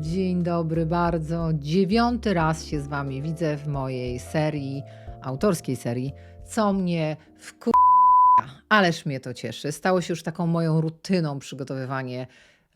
Dzień dobry bardzo. Dziewiąty raz się z Wami widzę w mojej serii, autorskiej serii, co mnie wkur... Ależ mnie to cieszy. Stało się już taką moją rutyną przygotowywanie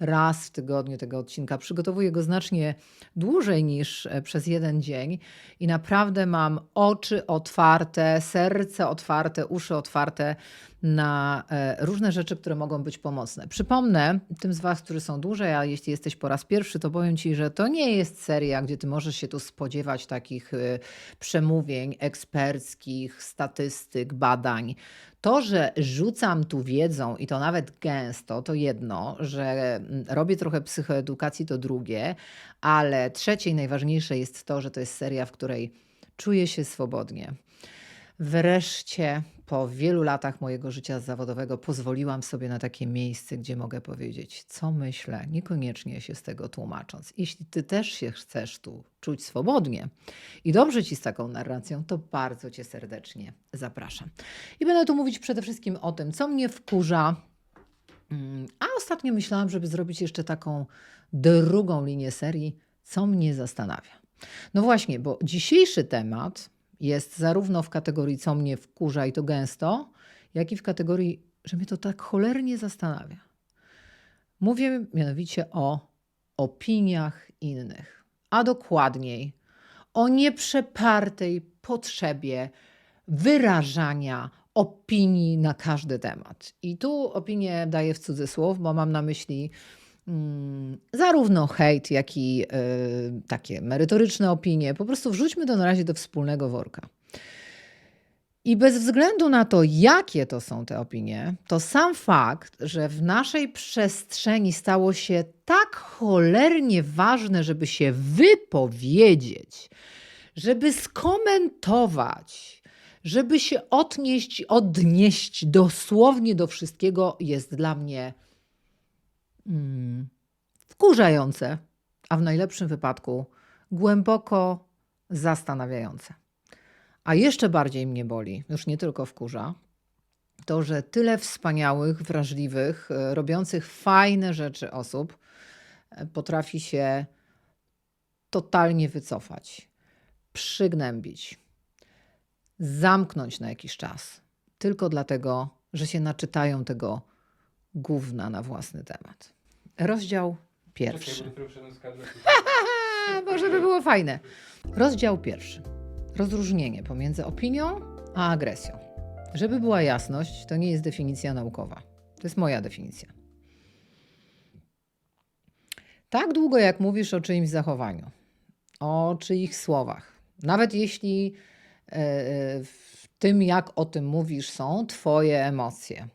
raz w tygodniu tego odcinka. Przygotowuję go znacznie dłużej niż e, przez jeden dzień i naprawdę mam oczy otwarte, serce otwarte, uszy otwarte na e, różne rzeczy, które mogą być pomocne. Przypomnę tym z Was, którzy są dłużej, a jeśli jesteś po raz pierwszy, to powiem Ci, że to nie jest seria, gdzie Ty możesz się tu spodziewać takich e, przemówień eksperckich, statystyk, badań. To, że rzucam tu wiedzą i to nawet gęsto, to jedno, że mm, robię trochę psychoedukacji, to drugie, ale trzecie i najważniejsze jest to, że to jest seria, w której czuję się swobodnie. Wreszcie po wielu latach mojego życia zawodowego pozwoliłam sobie na takie miejsce, gdzie mogę powiedzieć, co myślę, niekoniecznie się z tego tłumacząc. Jeśli ty też się chcesz tu czuć swobodnie i dobrze ci z taką narracją, to bardzo cię serdecznie zapraszam. I będę tu mówić przede wszystkim o tym, co mnie wkurza. Mm, a ostatnio myślałam, żeby zrobić jeszcze taką drugą linię serii, co mnie zastanawia. No właśnie, bo dzisiejszy temat jest zarówno w kategorii, co mnie wkurza i to gęsto, jak i w kategorii, że mnie to tak cholernie zastanawia. Mówię mianowicie o opiniach innych, a dokładniej o nieprzepartej potrzebie wyrażania opinii na każdy temat. I tu opinię daję w cudzysłów, bo mam na myśli zarówno hejt, jak i y, takie merytoryczne opinie. Po prostu wrzućmy to na razie do wspólnego worka. I bez względu na to, jakie to są te opinie, to sam fakt, że w naszej przestrzeni stało się tak cholernie ważne, żeby się wypowiedzieć, żeby skomentować, żeby się odnieść, odnieść dosłownie do wszystkiego, jest dla mnie mm, wkurzające, a w najlepszym wypadku głęboko zastanawiające. A jeszcze bardziej mnie boli, już nie tylko wkurza, to, że tyle wspaniałych, wrażliwych, e, robiących fajne rzeczy osób e, potrafi się totalnie wycofać, przygnębić, zamknąć na jakiś czas, tylko dlatego, że się naczytają tego gówna na własny temat. Rozdział pierwszy. Może by było fajne. Rozdział pierwszy. Rozróżnienie pomiędzy opinią a agresją. Żeby była jasność, to nie jest definicja naukowa. To jest moja definicja. Tak długo, jak mówisz o czyimś zachowaniu, o czyich słowach, nawet jeśli e, w tym, jak o tym mówisz, są Twoje emocje,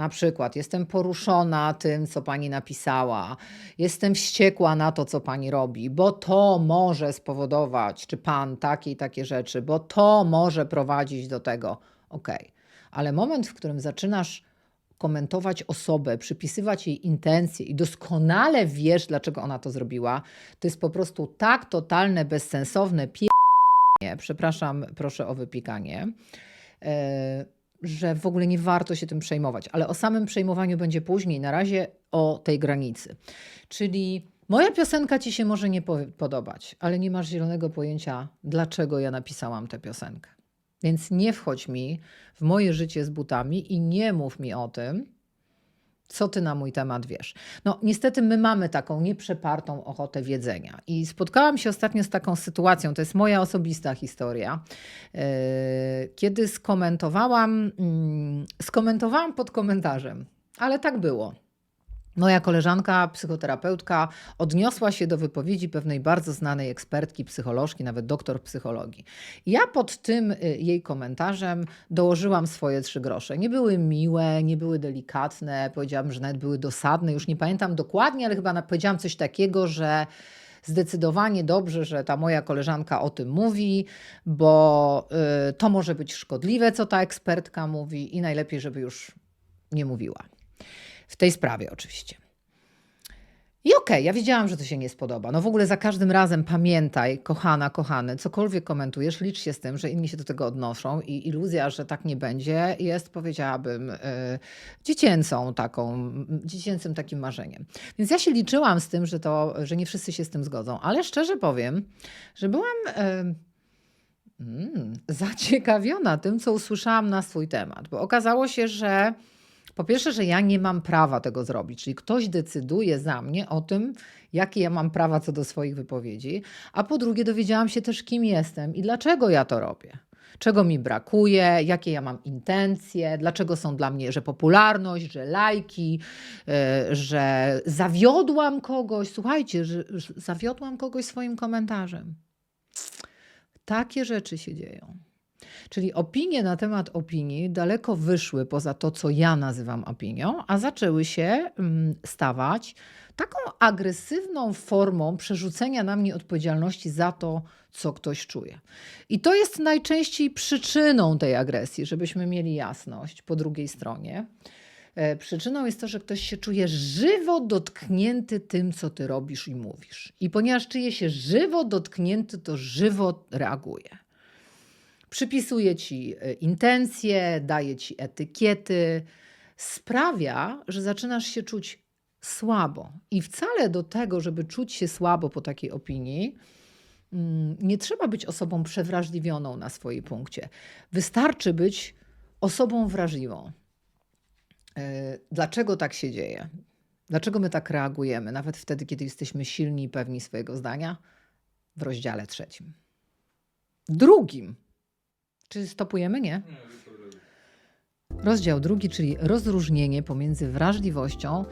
na przykład, jestem poruszona tym, co pani napisała, jestem wściekła na to, co pani robi, bo to może spowodować, czy pan takie i takie rzeczy, bo to może prowadzić do tego. Okay. ale moment, w którym zaczynasz komentować osobę, przypisywać jej intencje i doskonale wiesz, dlaczego ona to zrobiła, to jest po prostu tak totalne, bezsensowne pie... Przepraszam, proszę o wypikanie. Yy że w ogóle nie warto się tym przejmować, ale o samym przejmowaniu będzie później, na razie o tej granicy. Czyli moja piosenka ci się może nie podobać, ale nie masz zielonego pojęcia, dlaczego ja napisałam tę piosenkę. Więc nie wchodź mi w moje życie z butami i nie mów mi o tym, co ty na mój temat wiesz? No, niestety my mamy taką nieprzepartą ochotę wiedzenia. I spotkałam się ostatnio z taką sytuacją, to jest moja osobista historia, yy, kiedy skomentowałam, yy, skomentowałam pod komentarzem, ale tak było. Moja koleżanka, psychoterapeutka, odniosła się do wypowiedzi pewnej bardzo znanej ekspertki, psycholożki, nawet doktor psychologii. Ja pod tym y, jej komentarzem dołożyłam swoje trzy grosze. Nie były miłe, nie były delikatne, powiedziałam, że nawet były dosadne. Już nie pamiętam dokładnie, ale chyba powiedziałam coś takiego, że zdecydowanie dobrze, że ta moja koleżanka o tym mówi, bo y, to może być szkodliwe, co ta ekspertka mówi, i najlepiej, żeby już nie mówiła. W tej sprawie oczywiście. I okej, ja wiedziałam, że to się nie spodoba. No w ogóle za każdym razem pamiętaj, kochana, kochany, cokolwiek komentujesz, licz się z tym, że inni się do tego odnoszą i iluzja, że tak nie będzie, jest, powiedziałabym, y, dziecięcą taką, dziecięcym takim marzeniem. Więc ja się liczyłam z tym, że to, że nie wszyscy się z tym zgodzą, ale szczerze powiem, że byłam y, mm, zaciekawiona tym, co usłyszałam na swój temat, bo okazało się, że po pierwsze, że ja nie mam prawa tego zrobić, czyli ktoś decyduje za mnie o tym, jakie ja mam prawa co do swoich wypowiedzi, a po drugie dowiedziałam się też, kim jestem i dlaczego ja to robię. Czego mi brakuje, jakie ja mam intencje, dlaczego są dla mnie, że popularność, że lajki, yy, że zawiodłam kogoś. Słuchajcie, że zawiodłam kogoś swoim komentarzem. Takie rzeczy się dzieją. Czyli opinie na temat opinii daleko wyszły poza to, co ja nazywam opinią, a zaczęły się mm, stawać taką agresywną formą przerzucenia na mnie odpowiedzialności za to, co ktoś czuje. I to jest najczęściej przyczyną tej agresji, żebyśmy mieli jasność po drugiej stronie. E, Przyczyną jest to, że ktoś się czuje żywo dotknięty tym, co ty robisz i mówisz. I ponieważ czuje się żywo dotknięty, to żywo reaguje. Przypisuje ci e, intencje, daje ci etykiety, sprawia, że zaczynasz się czuć słabo. I wcale do tego, żeby czuć się słabo po takiej opinii, mm, nie trzeba być osobą przewrażliwioną na swojej punkcie. Wystarczy być osobą wrażliwą. E, Dlaczego tak się dzieje? Dlaczego my tak reagujemy, nawet wtedy, kiedy jesteśmy silni i pewni swojego zdania? W rozdziale trzecim. Drugim. Czy stopujemy? Nie. Rozdział drugi, czyli rozróżnienie pomiędzy wrażliwością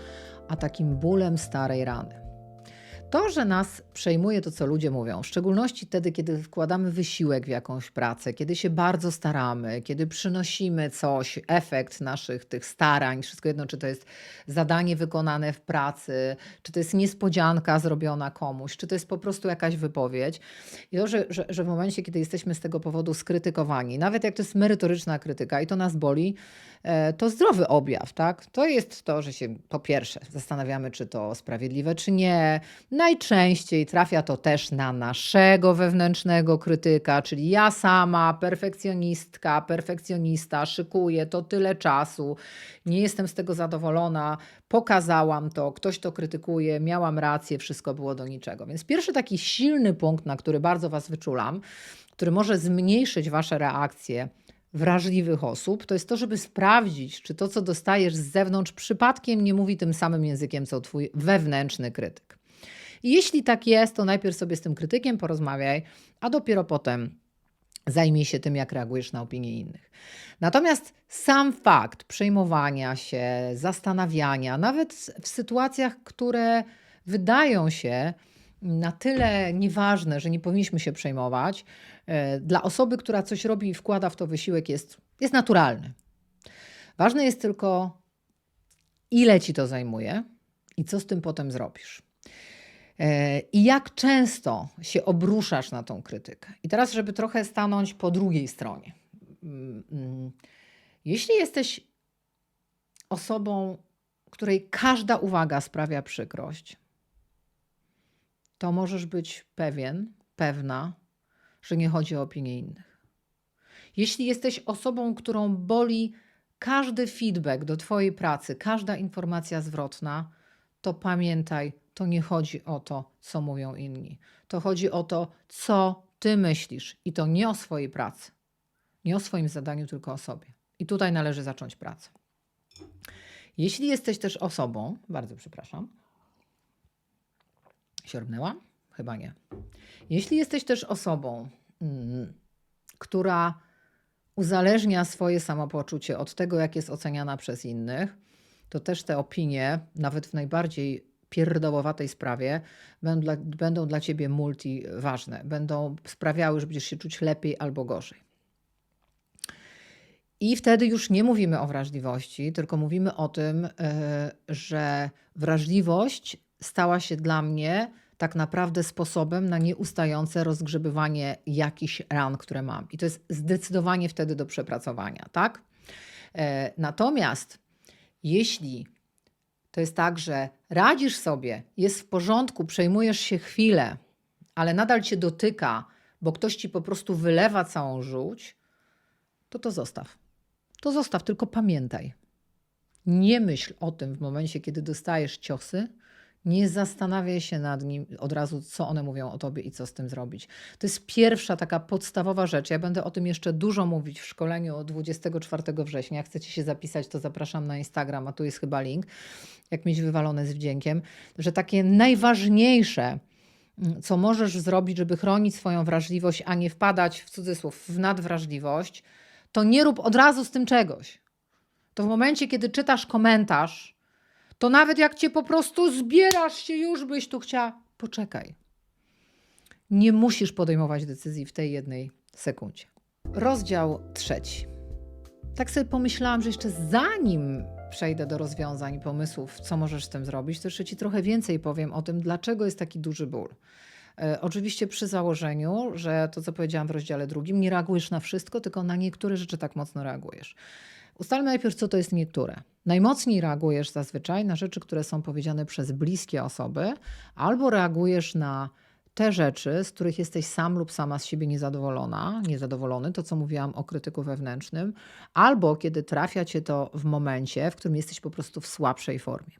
a takim bólem starej rany. To, że nas przejmuje to, co ludzie mówią, w szczególności wtedy, kiedy wkładamy wysiłek w jakąś pracę, kiedy się bardzo staramy, kiedy przynosimy coś, efekt naszych tych starań, wszystko jedno, czy to jest zadanie wykonane w pracy, czy to jest niespodzianka zrobiona komuś, czy to jest po prostu jakaś wypowiedź. I to, że, że, że w momencie, kiedy jesteśmy z tego powodu skrytykowani, nawet jak to jest merytoryczna krytyka i to nas boli, e, to zdrowy objaw, tak? To jest to, że się po pierwsze zastanawiamy, czy to sprawiedliwe, czy nie. Najczęściej trafia to też na naszego wewnętrznego krytyka, czyli ja sama, perfekcjonistka, perfekcjonista, szykuję to tyle czasu, nie jestem z tego zadowolona, pokazałam to, ktoś to krytykuje, miałam rację, wszystko było do niczego. Więc pierwszy taki silny punkt, na który bardzo Was wyczulam, który może zmniejszyć Wasze reakcje wrażliwych osób, to jest to, żeby sprawdzić, czy to, co dostajesz z zewnątrz, przypadkiem nie mówi tym samym językiem, co Twój wewnętrzny krytyk. Jeśli tak jest, to najpierw sobie z tym krytykiem porozmawiaj, a dopiero potem zajmij się tym, jak reagujesz na opinie innych. Natomiast sam fakt przejmowania się, zastanawiania, nawet w sytuacjach, które wydają się na tyle nieważne, że nie powinniśmy się przejmować, e, dla osoby, która coś robi i wkłada w to wysiłek, jest, jest naturalny. Ważne jest tylko, ile ci to zajmuje i co z tym potem zrobisz. E, I jak często się obruszasz na tą krytykę. I teraz, żeby trochę stanąć po drugiej stronie. Mm, mm. Jeśli jesteś osobą, której każda uwaga sprawia przykrość, to możesz być pewien, pewna, że nie chodzi o opinię innych. Jeśli jesteś osobą, którą boli każdy feedback do Twojej pracy, każda informacja zwrotna, to pamiętaj, to nie chodzi o to, co mówią inni. To chodzi o to, co Ty myślisz i to nie o swojej pracy, nie o swoim zadaniu, tylko o sobie. I tutaj należy zacząć pracę. Jeśli jesteś też osobą, bardzo przepraszam, Siorbnęłam? Chyba nie. Jeśli jesteś też osobą, mm, która uzależnia swoje samopoczucie od tego, jak jest oceniana przez innych, to też te opinie, nawet w najbardziej pierdołowatej sprawie, będą dla, będą dla ciebie multi ważne. Będą sprawiały, że będziesz się czuć lepiej albo gorzej. I wtedy już nie mówimy o wrażliwości, tylko mówimy o tym, y, że wrażliwość stała się dla mnie tak naprawdę sposobem na nieustające rozgrzebywanie jakichś ran, które mam. I to jest zdecydowanie wtedy do przepracowania, tak? E, Natomiast jeśli to jest tak, że radzisz sobie, jest w porządku, przejmujesz się chwilę, ale nadal cię dotyka, bo ktoś ci po prostu wylewa całą żółć, to to zostaw. To zostaw, tylko pamiętaj. Nie myśl o tym w momencie, kiedy dostajesz ciosy, nie zastanawiaj się nad nim od razu, co one mówią o tobie i co z tym zrobić. To jest pierwsza taka podstawowa rzecz. Ja będę o tym jeszcze dużo mówić w szkoleniu od 24 września. Jak chcecie się zapisać, to zapraszam na Instagram, a tu jest chyba link, jak mieć wywalone z wdziękiem, że takie najważniejsze, mm, co możesz zrobić, żeby chronić swoją wrażliwość, a nie wpadać w cudzysłów w nadwrażliwość, to nie rób od razu z tym czegoś. To w momencie, kiedy czytasz komentarz, to nawet jak cię po prostu zbierasz się, już byś tu chciała, poczekaj. Nie musisz podejmować decyzji w tej jednej sekundzie. Rozdział trzeci. Tak sobie pomyślałam, że jeszcze zanim przejdę do rozwiązań i pomysłów, co możesz z tym zrobić, to jeszcze ci trochę więcej powiem o tym, dlaczego jest taki duży ból. E, oczywiście przy założeniu, że to, co powiedziałam w rozdziale drugim, nie reagujesz na wszystko, tylko na niektóre rzeczy tak mocno reagujesz. Ustalmy najpierw, co to jest niektóre. Najmocniej reagujesz zazwyczaj na rzeczy, które są powiedziane przez bliskie osoby, albo reagujesz na te rzeczy, z których jesteś sam lub sama z siebie niezadowolona, niezadowolony, to co mówiłam o krytyku wewnętrznym, albo kiedy trafia cię to w momencie, w którym jesteś po prostu w słabszej formie.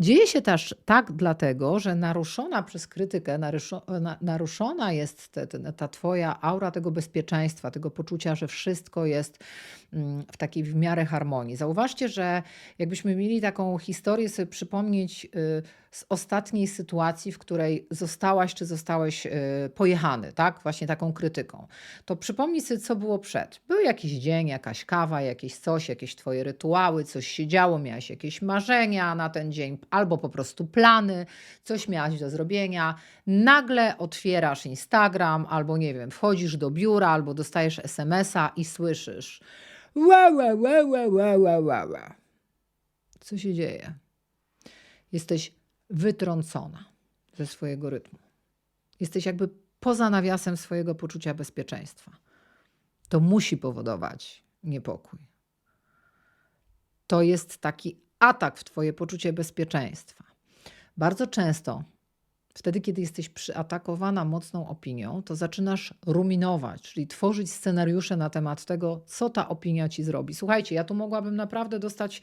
Dzieje się też tak dlatego, że naruszona przez krytykę, naruszona jest ta, twoja aura tego bezpieczeństwa, tego poczucia, że wszystko jest mm, w takiej w miarę harmonii. Zauważcie, że jakbyśmy mieli taką historię sobie przypomnieć, y, z ostatniej sytuacji, w której zostałaś czy zostałeś y, pojechany, tak? Właśnie taką krytyką. To przypomnij sobie, co było przed. Był jakiś dzień, jakaś kawa, jakieś coś, jakieś twoje rytuały, coś się działo, miałaś jakieś marzenia na ten dzień, albo po prostu plany, coś miałaś do zrobienia. Nagle otwierasz Instagram, albo nie wiem, wchodzisz do biura, albo dostajesz SMS-a i słyszysz ła, ła, ła, ła, ła, ła, ła. Co się dzieje? Jesteś wytrącona ze swojego rytmu. Jesteś jakby poza nawiasem swojego poczucia bezpieczeństwa. To musi powodować niepokój. To jest taki atak w Twoje poczucie bezpieczeństwa. Bardzo często Wtedy, kiedy jesteś przyatakowana mocną opinią, to zaczynasz ruminować, czyli tworzyć scenariusze na temat tego, co ta opinia ci zrobi. Słuchajcie, ja tu mogłabym naprawdę dostać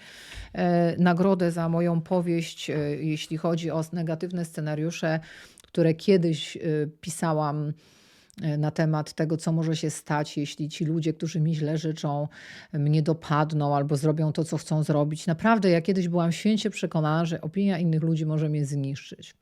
e, nagrodę za moją powieść, e, jeśli chodzi o negatywne scenariusze, które kiedyś e, pisałam e, na temat tego, co może się stać, jeśli ci ludzie, którzy mi źle życzą, mnie dopadną albo zrobią to, co chcą zrobić. Naprawdę, ja kiedyś byłam święcie przekonana, że opinia innych ludzi może mnie zniszczyć.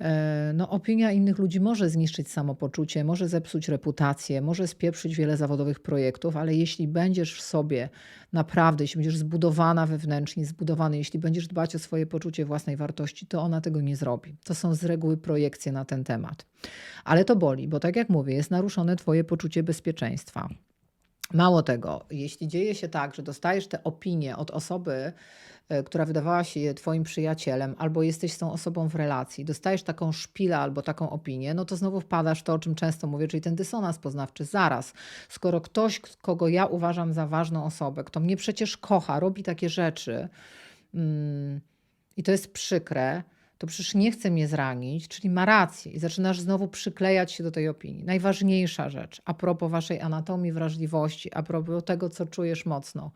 E, no, opinia innych ludzi może zniszczyć samopoczucie, może zepsuć reputację, może spieprzyć wiele zawodowych projektów, ale jeśli będziesz w sobie naprawdę, jeśli będziesz zbudowana wewnętrznie, zbudowany, jeśli będziesz dbać o swoje poczucie własnej wartości, to ona tego nie zrobi. To są z reguły projekcje na ten temat. Ale to boli, bo tak jak mówię, jest naruszone Twoje poczucie bezpieczeństwa. Mało tego, jeśli dzieje się tak, że dostajesz te opinie od osoby, E, która wydawała się Twoim przyjacielem, albo jesteś z tą osobą w relacji, dostajesz taką szpilę albo taką opinię, no to znowu wpadasz w to, o czym często mówię, czyli ten dysonans poznawczy. Zaraz, skoro ktoś, kogo ja uważam za ważną osobę, kto mnie przecież kocha, robi takie rzeczy mm, i to jest przykre, to przecież nie chce mnie zranić, czyli ma rację i zaczynasz znowu przyklejać się do tej opinii. Najważniejsza rzecz a propos waszej anatomii wrażliwości, a propos tego, co czujesz mocno,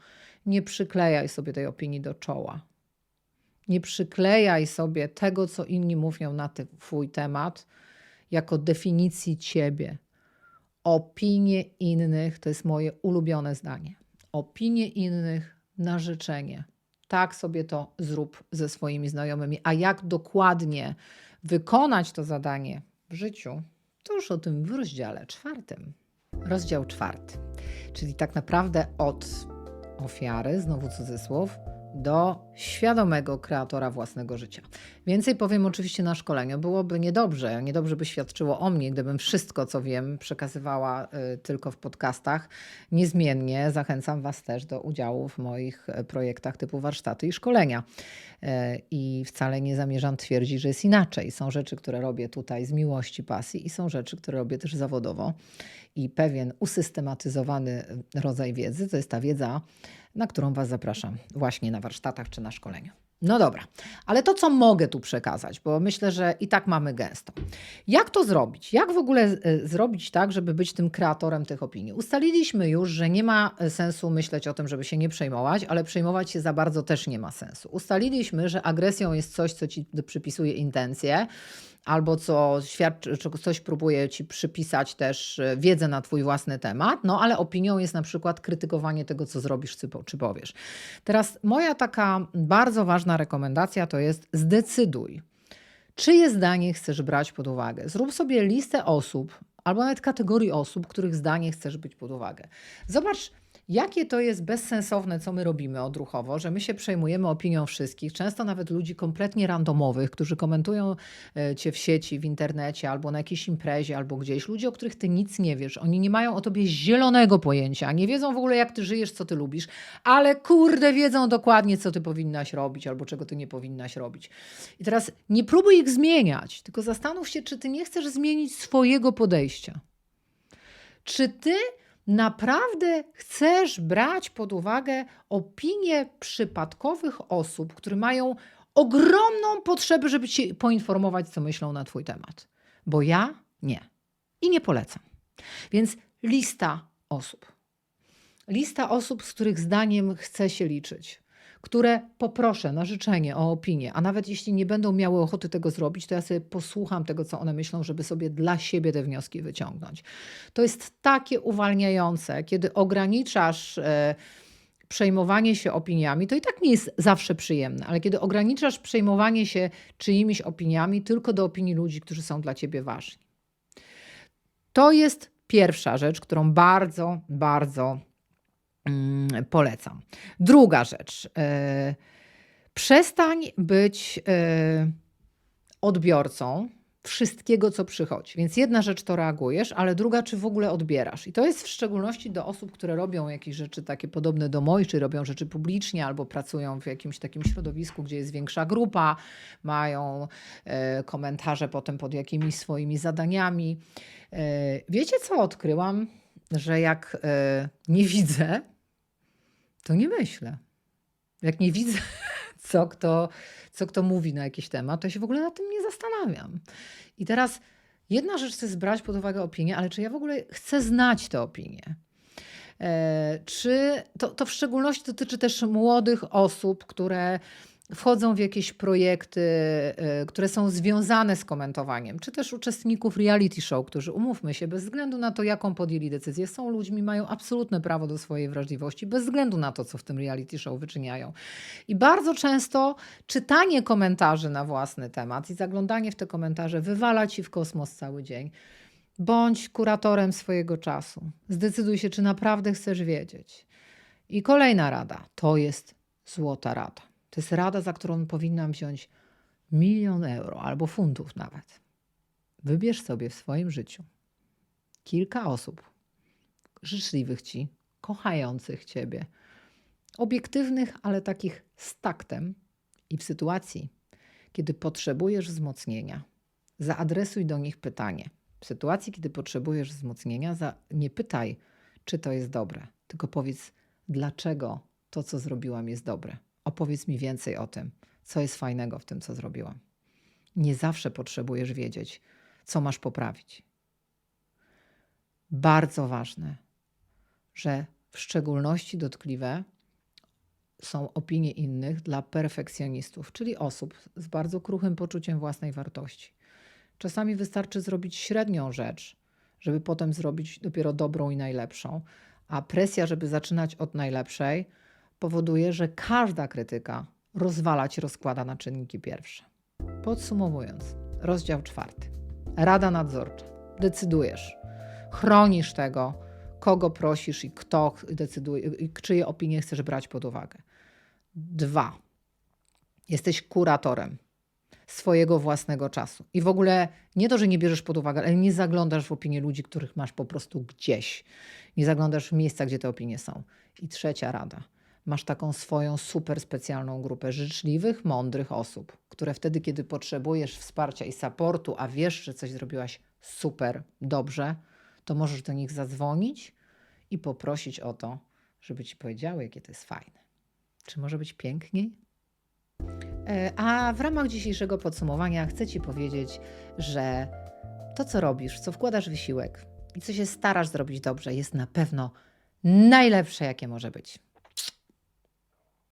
nie przyklejaj sobie tej opinii do czoła. Nie przyklejaj sobie tego, co inni mówią na Twój temat, jako definicji ciebie. Opinie innych to jest moje ulubione zdanie. Opinie innych na życzenie. Tak sobie to zrób ze swoimi znajomymi. A jak dokładnie wykonać to zadanie w życiu, to już o tym w rozdziale czwartym. Rozdział czwarty, czyli tak naprawdę od ofiary, znowu cudzysłów, do świadomego kreatora własnego życia. Więcej powiem oczywiście na szkoleniu. Byłoby niedobrze, niedobrze by świadczyło o mnie, gdybym wszystko, co wiem, przekazywała y, tylko w podcastach. Niezmiennie zachęcam Was też do udziału w moich y, projektach typu warsztaty i szkolenia. Y, I wcale nie zamierzam twierdzić, że jest inaczej. Są rzeczy, które robię tutaj z miłości, pasji i są rzeczy, które robię też zawodowo. I pewien usystematyzowany rodzaj wiedzy to jest ta wiedza, na którą Was zapraszam właśnie na warsztatach czy na szkoleniu. No dobra, ale to, co mogę tu przekazać, bo myślę, że i tak mamy gęsto. Jak to zrobić? Jak w ogóle e, zrobić tak, żeby być tym kreatorem tych opinii? Ustaliliśmy już, że nie ma e, sensu myśleć o tym, żeby się nie przejmować, ale przejmować się za bardzo też nie ma sensu. Ustaliliśmy, że agresją jest coś, co ci przypisuje intencje, albo co świadczy, czy coś próbuje ci przypisać też e, wiedzę na twój własny temat, no ale opinią jest na przykład krytykowanie tego, co zrobisz czy, powiesz. Teraz moja taka bardzo ważna rekomendacja to jest zdecyduj, czyje zdanie chcesz brać pod uwagę. Zrób sobie listę osób, albo nawet kategorii osób, których zdanie chcesz być pod uwagę. Zobacz, Jakie to jest bezsensowne, co my robimy odruchowo, że my się przejmujemy opinią wszystkich, często nawet ludzi kompletnie randomowych, którzy komentują e, cię w sieci, w internecie, albo na jakiejś imprezie, albo gdzieś. Ludzie, o których ty nic nie wiesz. Oni nie mają o tobie zielonego pojęcia, nie wiedzą w ogóle, jak ty żyjesz, co ty lubisz, ale kurde, wiedzą dokładnie, co ty powinnaś robić, albo czego ty nie powinnaś robić. I teraz nie próbuj ich zmieniać, tylko zastanów się, czy ty nie chcesz zmienić swojego podejścia. Czy ty naprawdę chcesz brać pod uwagę opinie przypadkowych osób, które mają ogromną potrzebę, żeby cię poinformować, co myślą na Twój temat. Bo ja nie. I nie polecam. Więc lista osób. Lista osób, z których zdaniem chcę się liczyć które poproszę na życzenie o opinię, a nawet jeśli nie będą miały ochoty tego zrobić, to ja sobie posłucham tego, co one myślą, żeby sobie dla siebie te wnioski wyciągnąć. To jest takie uwalniające, kiedy ograniczasz. E, przejmowanie się opiniami, to i tak nie jest zawsze przyjemne, ale kiedy ograniczasz przejmowanie się czyimiś opiniami tylko do opinii ludzi, którzy są dla ciebie ważni. To jest pierwsza rzecz, którą bardzo, bardzo polecam. Druga rzecz. E, przestań być e, odbiorcą wszystkiego, co przychodzi. Więc jedna rzecz to reagujesz, ale druga, czy w ogóle odbierasz. I to jest w szczególności do osób, które robią jakieś rzeczy takie podobne do moich, czy robią rzeczy publicznie, albo pracują w jakimś takim środowisku, gdzie jest większa grupa, mają e, komentarze potem pod jakimiś swoimi zadaniami. Wiecie, co odkryłam? Że jak nie widzę, to nie myślę. Jak nie widzę, co kto, co kto mówi na jakiś temat, to się w ogóle nad tym nie zastanawiam. I teraz jedna rzecz jest brać pod uwagę opinię, ale czy ja w ogóle chcę znać tę opinię? E, czy to, to w szczególności dotyczy też młodych osób, które wchodzą w jakieś projekty, y, które są związane z komentowaniem, czy też uczestników reality show, którzy umówmy się, bez względu na to, jaką podjęli decyzję, są ludźmi, mają absolutne prawo do swojej wrażliwości, bez względu na to, co w tym reality show wyczyniają. I bardzo często czytanie komentarzy na własny temat i zaglądanie w te komentarze wywala ci w kosmos cały dzień. Bądź kuratorem swojego czasu. Zdecyduj się, czy naprawdę chcesz wiedzieć. I kolejna rada to jest złota rada. To jest rada, za którą powinnam wziąć milion euro albo funtów nawet. Wybierz sobie w swoim życiu kilka osób życzliwych ci, kochających ciebie, obiektywnych, ale takich z taktem i w sytuacji, kiedy potrzebujesz wzmocnienia, zaadresuj do nich pytanie. W sytuacji, kiedy potrzebujesz wzmocnienia, za, nie pytaj, czy to jest dobre, tylko powiedz, dlaczego to, co zrobiłam, jest dobre. Opowiedz mi więcej o tym, co jest fajnego w tym, co zrobiłam. Nie zawsze potrzebujesz wiedzieć, co masz poprawić. Bardzo ważne, że w szczególności dotkliwe są opinie innych dla perfekcjonistów, czyli osób z bardzo kruchym poczuciem własnej wartości. Czasami wystarczy zrobić średnią rzecz, żeby potem zrobić dopiero dobrą i najlepszą, a presja, żeby zaczynać od najlepszej, powoduje, że każda krytyka rozwala ci rozkłada na czynniki pierwsze. Podsumowując, rozdział czwarty. Rada nadzorcza. Decydujesz. Chronisz tego, kogo prosisz i kto decyduje, i czyje opinie chcesz brać pod uwagę. Dwa. Jesteś kuratorem swojego własnego czasu. I w ogóle nie to, że nie bierzesz pod uwagę, ale nie zaglądasz w opinie ludzi, których masz po prostu gdzieś. Nie zaglądasz w miejsca, gdzie te opinie są. I trzecia rada masz taką swoją super specjalną grupę życzliwych, mądrych osób, które wtedy, kiedy potrzebujesz wsparcia i supportu, a wiesz, że coś zrobiłaś super dobrze, to możesz do nich zadzwonić i poprosić o to, żeby ci powiedziały, jakie to jest fajne. Czy może być piękniej? E, A w ramach dzisiejszego podsumowania chcę Ci powiedzieć, że to, co robisz, co wkładasz wysiłek i co się starasz zrobić dobrze, jest na pewno najlepsze, jakie może być.